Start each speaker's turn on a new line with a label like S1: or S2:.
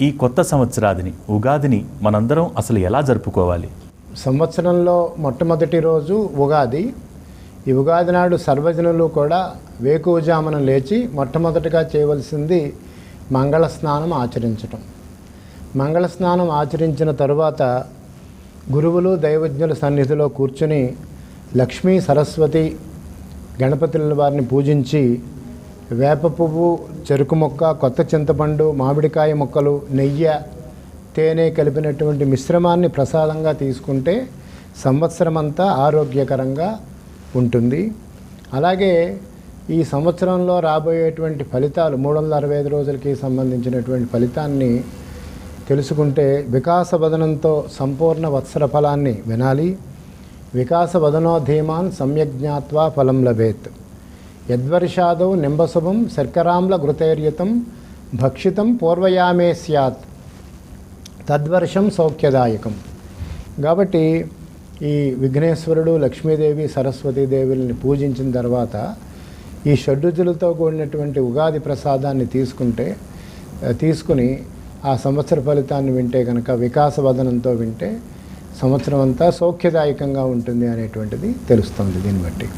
S1: ఈ కొత్త సంవత్సరాదిని ఉగాదిని మనందరం అసలు ఎలా జరుపుకోవాలి?
S2: సంవత్సరంలో మొట్టమొదటి రోజు ఉగాది. ఈ ఉగాది నాడు సర్వజనులు కూడా వేకువజామున లేచి మొట్టమొదటిగా చేయవలసింది మంగళ స్నానం ఆచరించటం. మంగళ స్నానం ఆచరించిన తరువాత గురువులు దైవజ్ఞుల సన్నిధిలో కూర్చుని లక్ష్మీ సరస్వతి గణపతుల వారిని పూజించి వేప పువ్వు చెరుకు మొక్క కొత్త చింతపండు మామిడికాయ ముక్కలు నెయ్యి తేనె కలిపినటువంటి మిశ్రమాన్ని ప్రసాదంగా తీసుకుంటే సంవత్సరమంతా ఆరోగ్యకరంగా ఉంటుంది. అలాగే ఈ సంవత్సరంలో రాబోయేటువంటి ఫలితాలు మూడు వందల అరవై ఐదు రోజులకి సంబంధించినటువంటి ఫలితాన్ని తెలుసుకుంటే వికాస వదనంతో సంపూర్ణ వత్సర ఫలాన్ని వినాలి. వికాస వదనో ధీమాన్ సమ్యక్ జ్ఞాత్వా ఫలం లభేత్. యద్వర్షాదౌ నింబశుభం శర్కరాంల ఘృతైర్యుతం భక్షితం పూర్వయామే స్యాత్. తద్వర్షం సౌఖ్యదాయకం. కాబట్టి ఈ విఘ్నేశ్వరుడు లక్ష్మీదేవి సరస్వతీదేవుల్ని పూజించిన తర్వాత ఈ షడ్రుచులతో కూడినటువంటి ఉగాది ప్రసాదాన్ని తీసుకుంటే తీసుకుని ఆ సంవత్సర ఫలితాన్ని వింటే కనుక వికాసవదనంతో వింటే సంవత్సరం అంతా సౌఖ్యదాయకంగా ఉంటుంది అనేటువంటిది తెలుస్తుంది దీన్ని బట్టి.